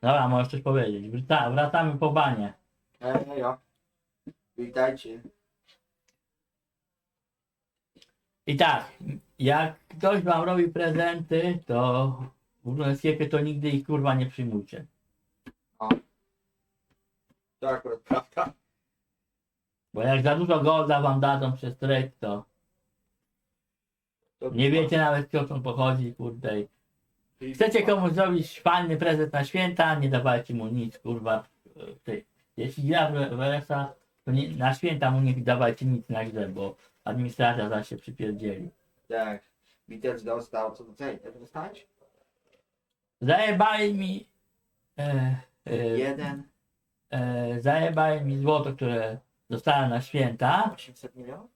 Dobra, możesz coś powiedzieć. Wraca, wracamy po banie. Ejo. Witajcie. I tak, jak ktoś wam robi prezenty, to w Brunelskiego to nigdy ich kurwa nie przyjmujcie. To akurat prawda. Bo jak za dużo golda wam dadzą przez trek, to To nie wiecie nawet skąd on pochodzi, kurde. Chcecie komuś zrobić fajny prezent na święta, nie dawajcie mu nic, kurwa. Ty. Jeśli gra w w RS-a, to nie, na święta mu nie dawajcie nic na grze, bo administracja zaś się przypierdzieli. Tak. Witec dostał, co dostałeś? Zajebali mi e, e, Jeden. e, zajebali mi złoto, które dostałem na święta. 800 milionów?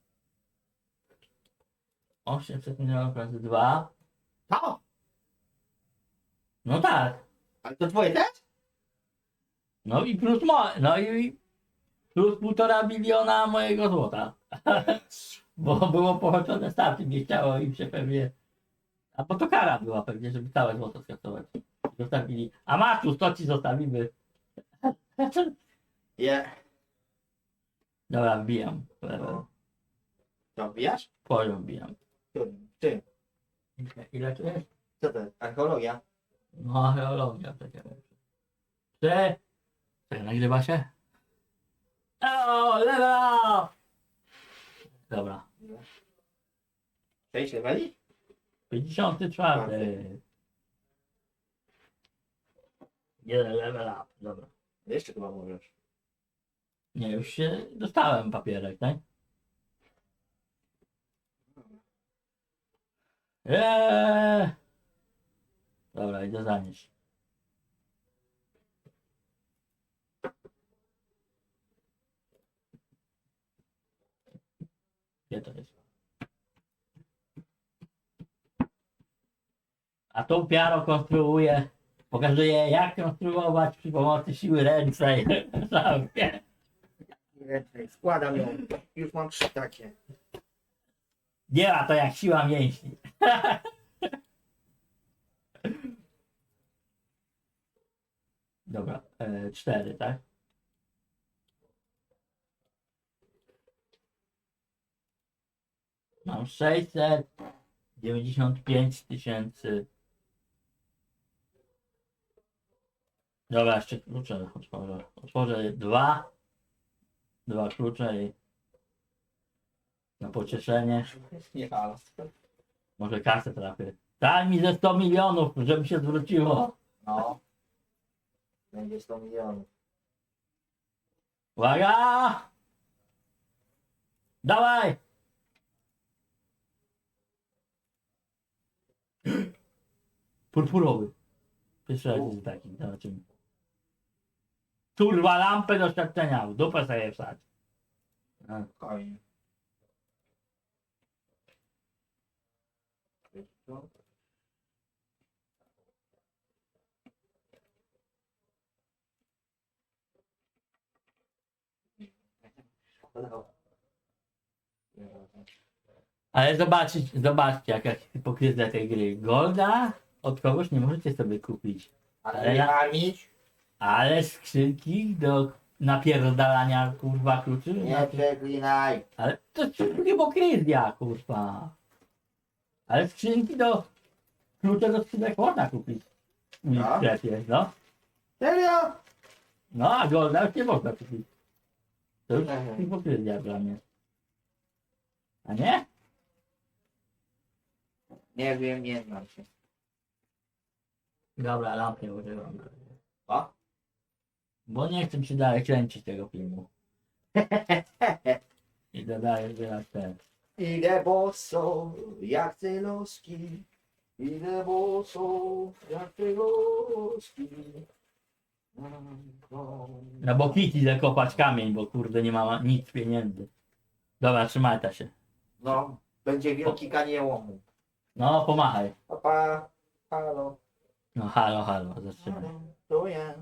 800 milionów razy 2. To! No tak. Ale to twoje też? No i plus mo, no i plus półtora biliona mojego złota. Bo było połączone starty, nie chciało im się pewnie. A bo to kara była pewnie, żeby całe złoto skasować. Zostawili. A masz tu 100 ci zostawimy. Je. Dobra, wbijam. No. To wbijasz? Poziom wbijam. Ty. Ile tu jest? Co to jest? Archeologia? No, archeologia przecież. Czy... Czekaj, nagrywa się? O, lewa! Dobra. 6 leveli? 54. Jeden level up. Dobra. Jeszcze chyba możesz. Nie, już się dostałem papierek, tak? Eee! Dobra, idę zanieść. Gdzie to jest? A tą piarą konstruuję, pokazuję jak konstruować przy pomocy siły ręcznej. Sobie. Nie, Składam ją. Już mam trzy takie. Nie ma to jak siła mięśni. Dobra, e, cztery, tak? Mam 695 tysięcy. Dobra, jeszcze klucze otworzę. Otworzę dwa. Dwa klucze i na pocieszenie. Nie. Może kasę trafię. Daj mi ze 100 milionów, żeby się zwróciło. No. Będzie 100 milionów. Uwaga! Dawaj! Purpurowy. Pierwszy raz jest taki, zobaczymy. Turwa lampę doświadczenia, w dupę sobie wsadź. A, Spokojnie. Ale zobaczcie, zobaczcie jaka hipokryzja tej gry. Golda od kogoś nie możecie sobie kupić. Ale nie ma mieć? Ale skrzynki do napierdalania kurwa kluczy. Nie przeklinaj. Ale to jest hipokryzja kurwa. Ale skrzynki do klucze do skrzynek można kupić. W No. sklepie, no. Serio? No a golda już nie można kupić. To już Mhm. hipokryzja dla mnie. A nie? Nie wiem, nie znam się. Dobra, lamp nie używam. O? Bo nie chcę się dalej kręcić tego filmu. I dodaję teraz ten. Idę boso, jak celoski. Idę boso, jak celoski. Na bokiti zakopać kamień, bo kurde nie ma nic pieniędzy. Dobra, trzymajcie się. No, będzie wielki kaniełomu. No, pomachaj. Papa, halo. No halo, halo, zatrzymaj. ja,